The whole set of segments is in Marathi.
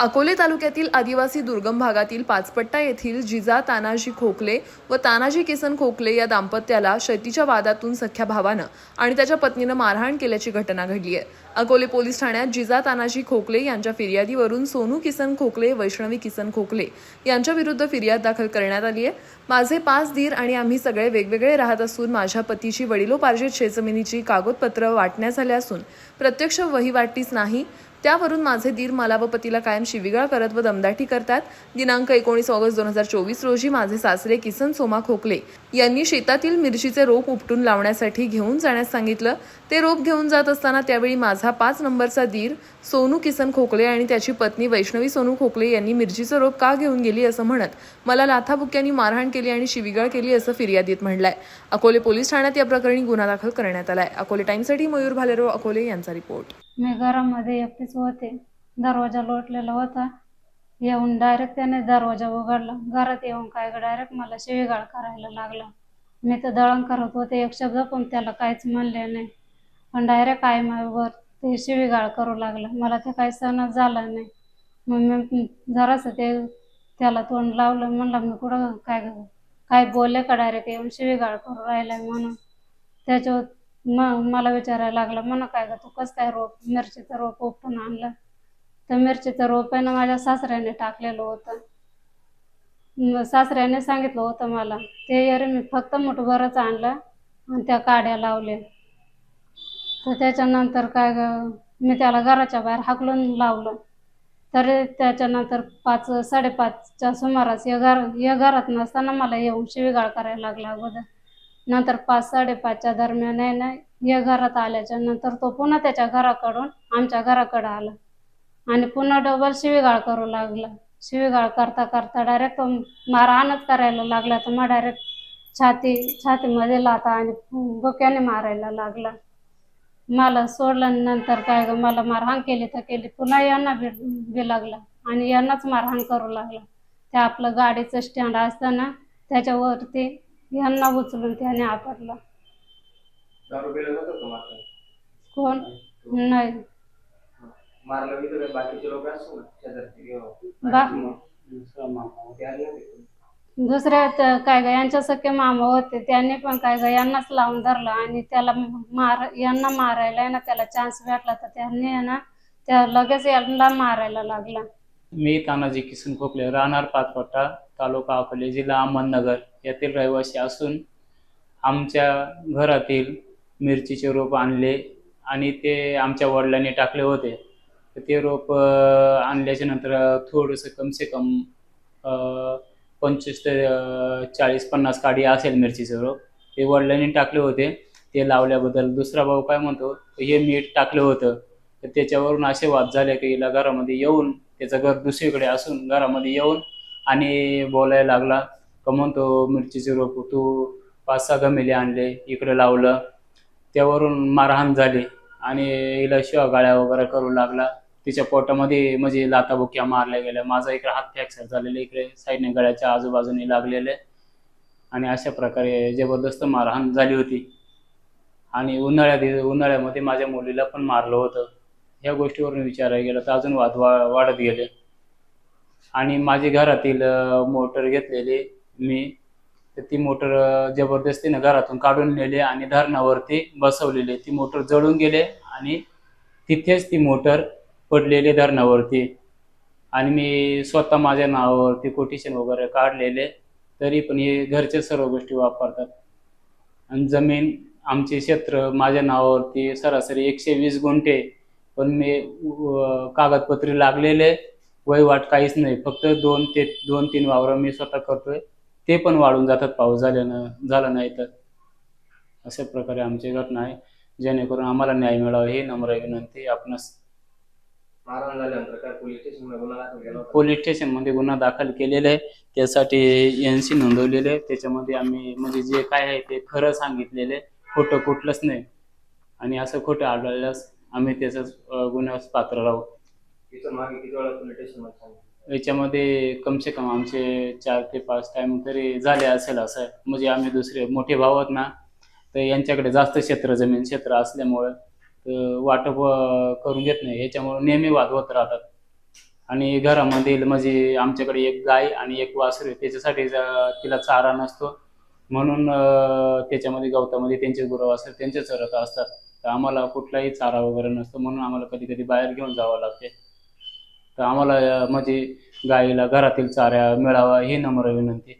अकोले तालुक्यातील आदिवासी दुर्गम भागातील पाचपट्टा येथील जिजा तानाजी खोकले व तानाजी किसन खोकले या दाम्पत्याला शेतीच्या वादातून सख्या भावानं आणि त्याच्या पत्नीनं मारहाण केल्याची घटना घडली आहे. अकोले पोलीस ठाण्यात जिजा तानाजी खोकले यांच्या फिर्यादीवरून सोनू किसन खोकले वैष्णवी किसन खोकले यांच्याविरुद्ध फिर्याद दाखल करण्यात आली आहे. माझे पाच धीर आणि आम्ही सगळे वेगवेगळे राहत असून माझ्या पतीची वडिलोपार्जित शेतजमिनीची कागदपत्र वाटण्यात झाले असून प्रत्यक्ष वहिवाटीच नाही. त्यावरून माझे दीर मला व पतीला कायम शिविगाळ करत व दमदाटी करतात. दिनांक एकोणीस ऑगस्ट दोन हजार चोवीस रोजी माझे सासरे किसन सोमा खोकले यांनी शेतातील मिरचीचे रोप उपटून लावण्यासाठी घेऊन जाण्यास सांगितलं. ते रोप घेऊन जात असताना त्यावेळी माझा पाच नंबरचा दीर सोनू किसन खोकले आणि त्याची पत्नी वैष्णवी सोनू खोकले यांनी मिरचीचं रोप का घेऊन गेली असं म्हणत मला लाथाबुक्यांनी मारहाण केली आणि शिविगाळ केली असं फिर्यादीत म्हणलंय अकोले पोलीस ठाण्यात या प्रकरणी गुन्हा दाखल करण्यात आलाय. अकोले टाइम्ससाठी मयूर भालेराव अकोले यांचा रिपोर्ट. मी घरामध्ये एकटीच होते. दरवाजा लोटलेला होता. येऊन डायरेक्ट त्याने दरवाजा उघडला. घरात येऊन काय डायरेक्ट मला शिवीगाळ करायला लागला. मी तर दळण करत होते. एक शब्द पण त्याला काहीच म्हणले नाही. पण डायरेक्ट आई माईवर ते शिवीगाळ करू लागला. मला ते काही सहनच झालं नाही. मग मी जरासं ते त्याला तोंड लावलं. म्हणलं मी कुठं काय काय बोलले का डायरेक्ट येऊन शिवीगाळ करू राहिलाय म्हणून. त्याच्यावर मग मला विचारायला लागला म्हणा काय ग तू कसं काय रोप मिरचीचं रोप उपटून आणलं? तर मिरचीचं रोप आहे ना माझ्या सासऱ्याने टाकलेलं होतं. सासऱ्याने सांगितलं होतं मला ते अरे मी फक्त मुठभरच आणलं आणि त्या काड्या लावल्या. तर त्याच्यानंतर काय ग मी त्याला घराच्या बाहेर हाकलून लावलं. तरी त्याच्यानंतर पाच साडेपाचच्या सुमारास या घर या घरात नसताना मला येऊन शिवीगाळ करायला लागला अगोदर. नंतर पाच साडेपाचच्या दरम्यान आहे ना या घरात आल्याच्यानंतर तो पुन्हा त्याच्या घराकडून आमच्या घराकडं आला. आणि पुन्हा डबल शिवीगाळ करू लागला. शिवीगाळ करता करता डायरेक्ट तो मारहाणच करायला लागला. तर मग डायरेक्ट छाती छातीमध्ये लाता आणि बोक्याने मारायला लागला. मला सोडलं नंतर काय ग मला मारहाण केली तर केली. पुन्हा यांना भे बी लागला. आणि यांनाच मारहाण करू लागला. ते आपलं गाडीचं स्टँड असताना त्याच्यावरती यांना उचलून त्याने आपटलं दारू पिलं नव्हतं का मारलं कोण? नाही. मारलं की तर बाकीचे लोक असतो ना शेजारचे किंवा बा ते आले होते. का? दुसऱ्या त- काय ग यांच्या सख्खे मामा होते त्यांनी पण काय ग यांनाच लावून धरलं आणि त्याला मार यांना मारायला आहे ना त्याला चान्स भेटला तर त्यांनी आहे ना त्या लगेच यांना मारायला लागला. मी तानाजी किसन खोकले राहणार पाचपट्टा तालुका अकोले जिल्हा अहमदनगर यातील रहिवासी असून आमच्या घरातील मिरचीचे रोप आणले आणि ते आमच्या वडिलांनी टाकले होते. तर ते रोप आणल्याच्या नंतर थोडंसं कमसे कम पंचवीस ते चाळीस पन्नास काडी असेल मिरचीचं रोप. ते वडिलांनी टाकले होते. ते लावल्याबद्दल दुसरा भाऊ काय म्हणतो हे मीठ टाकलं होतं. तर त्याच्यावरून असे वाद झाले की हिला घरामध्ये येऊन त्याचं घर दुसरीकडे असून घरामध्ये येऊन आणि बोलायला लागला कमवून तो मिरचीचे रोप तू पाच सहा गमेले आणले इकडे लावलं. त्यावरून मारहाण झाली आणि हिला शिवागाळ्या वगैरे करू लागला. तिच्या पोटामध्ये म्हणजे लाताबुक्या मारल्या गेल्या. माझा इकडे हात फ्रॅक्चर झालेला इकडे साईडने गळ्याच्या आजूबाजूने लागलेले. आणि अशा प्रकारे जबरदस्त मारहाण झाली होती. आणि उन्हाळ्यात उन्हाळ्यामध्ये माझ्या मुलीला पण मारलं होतं. ह्या गोष्टीवरून विचारायला गेलं तर अजून वाद वा वाढत गेले. आणि माझी घरातील मोटर घेतलेली मी तर ती मोटर जबरदस्तीनं घरातून काढून नेली आणि धरणावरती बसवलेली. ती मोटर जळून गेले आणि तिथेच ती मोटर पडलेली धरणावरती. आणि मी स्वतः माझ्या नावावरती कोटेशन वगैरे काढलेले तरी पण हे घरचे सर्व गोष्टी वापरतात. आणि जमीन आमचे क्षेत्र माझ्या नावावरती सरासरी एकशे वीस गुंठे पण मी कागदपत्रे कागदपत्री लागलेले वहिवाट काहीच नाही. फक्त दोन ते दोन तीन वावरं मी स्वतः करतोय. ते पण वाढून जातात पाऊस झाल्यानं झालं नाही तर. अशा प्रकारे आमची घटना आहे. जेणेकरून आम्हाला न्याय मिळावा ही नम्र विनंती. आपणास मारहाण झाल्यानंतर काय पोलीस स्टेशनमध्ये गुन्हा दाखल केला होता? पोलीस स्टेशनमध्ये गुन्हा दाखल केलेला आहे. त्यासाठी एन सी नोंदवलेले आहे. त्याच्यामध्ये आम्ही म्हणजे जे काय आहे ते खरं सांगितलेले खोटं कुठलंच नाही. आणि असं खोटं आढळल्यास आम्ही त्याचं गुन्ह्यास पात्र राहू. तिथं मागे किती वेळा पोलीस सांगितलं याच्यामध्ये कमसे कम आमचे चार ते पाच टाइम तरी झाले असेल असं. म्हणजे आम्ही दुसरे मोठे भाऊ आहेत ना तर यांच्याकडे जास्त क्षेत्र जमीन क्षेत्र असल्यामुळं तर वाटप अं, करून घेत नाही. याच्यामुळे नेहमी वाद होत राहतात. आणि घरामधील म्हणजे आमच्याकडे एक गाय आणि एक वासरू आहे त्याच्यासाठी ज- तिला चारा नसतो. म्हणून अं, त्याच्यामध्ये गवतामध्ये त्यांचे गुरं असतात त्यांचे चरत असतात. तर आम्हाला कुठलाही चारा वगैरे नसतो म्हणून आम्हाला कधी कधी बाहेर घेऊन जावं लागते. तर आम्हाला म्हणजे गाईला घरातील चारा मिळावा ही नम्र विनंती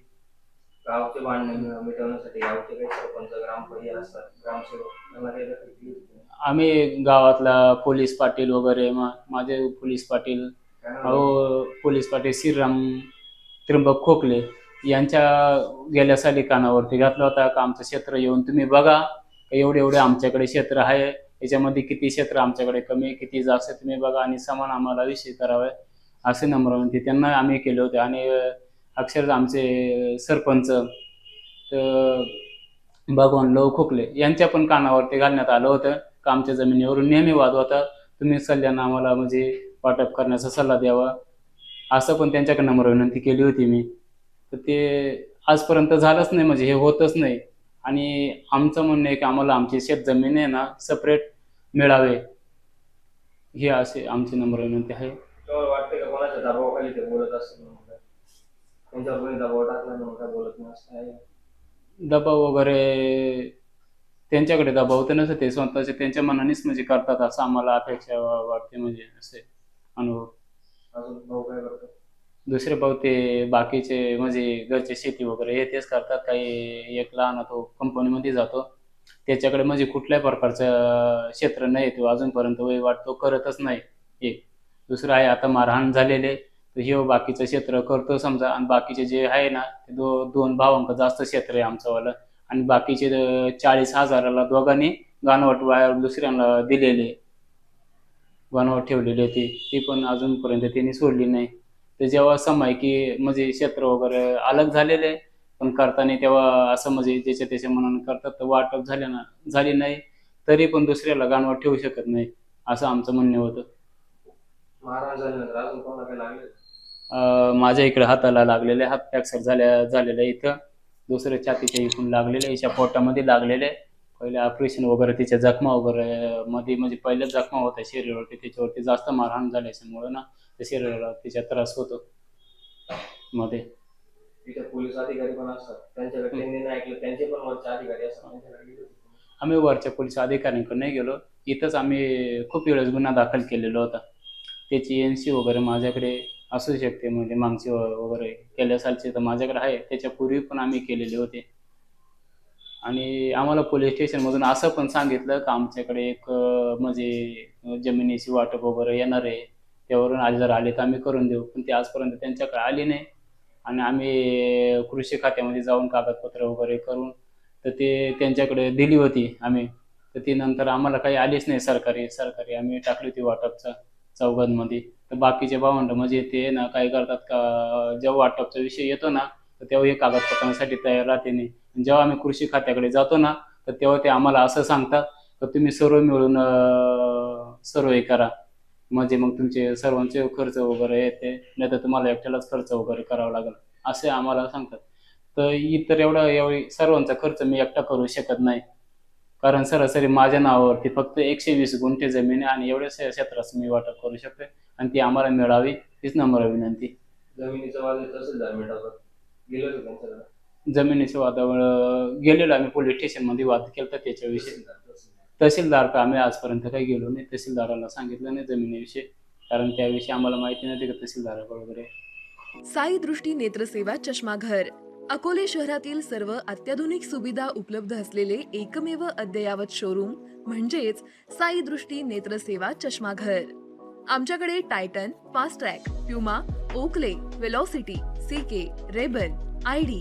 गावचे भांडण मिटवण्यासाठी गावचे काही सरपंच ग्रामपंचायत असतात ग्रामसेवक त्यांना काही दखल केली होती का? आम्ही गावातला पोलीस पाटील वगैरे मा- माझे पोलीस पाटील? अहो पोलीस पाटील श्रीराम त्र्यंबक खोकले यांच्या गेल्या साली कानावरती घातला होता का आमचं क्षेत्र येऊन तुम्ही बघा एवढे एवढे आमच्याकडे क्षेत्र आहे याच्यामध्ये किती क्षेत्र आमच्याकडे कमी किती जास्त तुम्ही बघा आणि समान आम्हाला विषय करावे असे नम्र विनंती. त्यांना आम्ही केले होते आणि अक्षरशः आमचे सरपंच तर भगवान लव खोकले यांच्या पण कानावरती घालण्यात आलं होतं. का आमच्या जमिनीवरून नेहमी वाद होता. तुम्ही सल्ल्यानं आम्हाला म्हणजे वाटप करण्याचा सल्ला द्यावा असं पण त्यांच्याकडे नम्र विनंती केली होती मी. तर ते आजपर्यंत झालंच नाही म्हणजे हे होतच नाही. आणि आमचं म्हणणं आहे की आम्हाला आमची शेत जमीन आहे ना सेपरेट मिळावे. ही असे आमची नम्र विनंती आहे. तुम्हाला वाटते का कोणाच्या दबावाखाली ते बोलत असतील म्हणून काय? त्यांच्यावर कोणी दबाव टाकला म्हणून काय बोलत नाही असं आहे दबाव वगैरे त्यांच्याकडे दबाव तर नसतं ते स्वतःचे त्यांच्या मनानेच म्हणजे करतात असं आम्हाला अपेक्षा वा- वाटते म्हणजे असे अनुभव. अजून भाऊ काय करतो दुसरे भाऊ ते बाकीचे म्हणजे घरचे शेती वगैरे हे तेच करतात. काही एक लहान तो कंपनीमध्ये जातो. त्याच्याकडे म्हणजे कुठल्याही प्रकारचं क्षेत्र नाही. तो अजूनपर्यंत वय वाटतो करतच नाही. एक दुसरं आहे आता मारहाण झालेले. तर हे बाकीचं क्षेत्र करतो समजा. आणि बाकीचे जे आहे ना ते दो दोन भावांक जास्त क्षेत्र आहे आमचंवालं. आणि बाकीचे चाळीस हजाराला दोघांनी गाणवट वायर दुसऱ्यांना दिलेले. गाणवट ठेवलेली होती ती पण अजूनपर्यंत त्यांनी सोडली नाही. तर जेव्हा समय की म्हणजे क्षेत्र वगैरे अलग झालेले पण करताना तेव्हा असं म्हणजे ज्याच्या त्याच्या मनानं करतात तर वाटप झाले ना झाली नाही तरी पण दुसऱ्याला गाणवट ठेवू शकत नाही असं आमचं म्हणणं होतं. महाराज झाल्यानंतर अजून कोणाला काही लागले? अं, माझ्या इकडे हाताला लागलेले हात फ्रॅक्चर झाल्या झालेले इथं. दुसऱ्या छातीच्या इकडून लागलेले हिच्या पोटामध्ये लागलेले. पहिले ऑपरेशन वगैरे तिच्या जखमा वगैरे मध्ये म्हणजे पहिल्या जखमा होत्या शरीरावरती त्याच्यावरती जास्त मारहाण झाल्याच्यामुळे ना त्या शरीराला तिचा त्रास होतो. मध्ये. तिथे पोलीस अधिकारी पण असतात. त्यांच्याकडे त्यांनी नाही ऐकलं त्यांचे पण वरचे अधिकारी असतात. त्यांच्याकडे गेले होते. आम्ही वरच्या पोलीस अधिकाऱ्यांकडे नाही गेलो. इथंच आम्ही खूप वेळेस गुन्हा दाखल केलेला होता. त्याची एन सी वगैरे माझ्याकडे असू शकते म्हणजे मागची व- वगैरे गेल्या सालची तर माझ्याकडे आहे. त्याच्या पूर्वी पण आम्ही केलेले होते. आणि आम्हाला पोलीस स्टेशनमधून असं पण सांगितलं का आमच्याकडे एक म्हणजे जमिनीची वाटप वगैरे येणार आहे. त्यावरून आज जर आले तर आम्ही करून देऊ. पण ते आजपर्यंत त्यांच्याकडे आली नाही. आणि आम्ही कृषी खात्यामध्ये जाऊन कागदपत्र वगैरे करून तर ते त्यांच्याकडे दिली होती आम्ही. तर ती नंतर आम्हाला काही आलीच नाही सरकारी सरकारी आम्ही टाकली होती वाटपचा चौघांमध्ये. तर बाकीचे भावंड म्हणजे ते ना काय करतात का जेव्हा वाटपचा विषय येतो ना तर तेव्हा हे कागदपत्रांसाठी तयार राहते नाही. जेव्हा आम्ही कृषी खात्याकडे जातो ना तर तेव्हा ते आम्हाला असं सांगतात तर तुम्ही सर्व मिळून सर्व हे करा. म्हणजे मग तुमचे सर्वांचे खर्च वगैरे येते नाही तर तुम्हाला एकट्यालाच खर्च वगैरे करावा लागेल. असे आम्हाला सांगतात. तर इतर एवढा एवढी सर्वांचा खर्च मी एकटा करू शकत नाही. कारण सरासरी माझ्या नावावरती फक्त एकशे वीस गुंठे जमीन आहे आणि एवढ्या क्षेत्रात क्षेत्राचं मी वाटप करू शकते आणि ती आम्हाला मिळावी हीच नम्र विनंती. जमिनीचं वाद तहसीलदार मिटवतात जमिनीच्या वादावर जमिनीचे वातावरण गेलेलो आम्ही पोलीस स्टेशनमध्ये वाद केला तर त्याच्याविषयी. तहसीलदार का आम्ही आजपर्यंत काही गेलो नाही. तहसीलदाराला सांगितलं नाही जमिनीविषयी. कारण त्याविषयी आम्हाला माहिती नव्हती का तहसीलदाराकडे वगैरे. साई दृष्टी नेत्रसेवा चष्माघर. अकोले शहरातील सर्व अत्याधुनिक सुविधा उपलब्ध असलेले एकमेव अद्ययावत शोरूम म्हणजेच साई दृष्टी नेत्रसेवा चष्माघर. आमच्याकडे Titan Fastrack Puma Oakley Velocity C K Ray Ban ID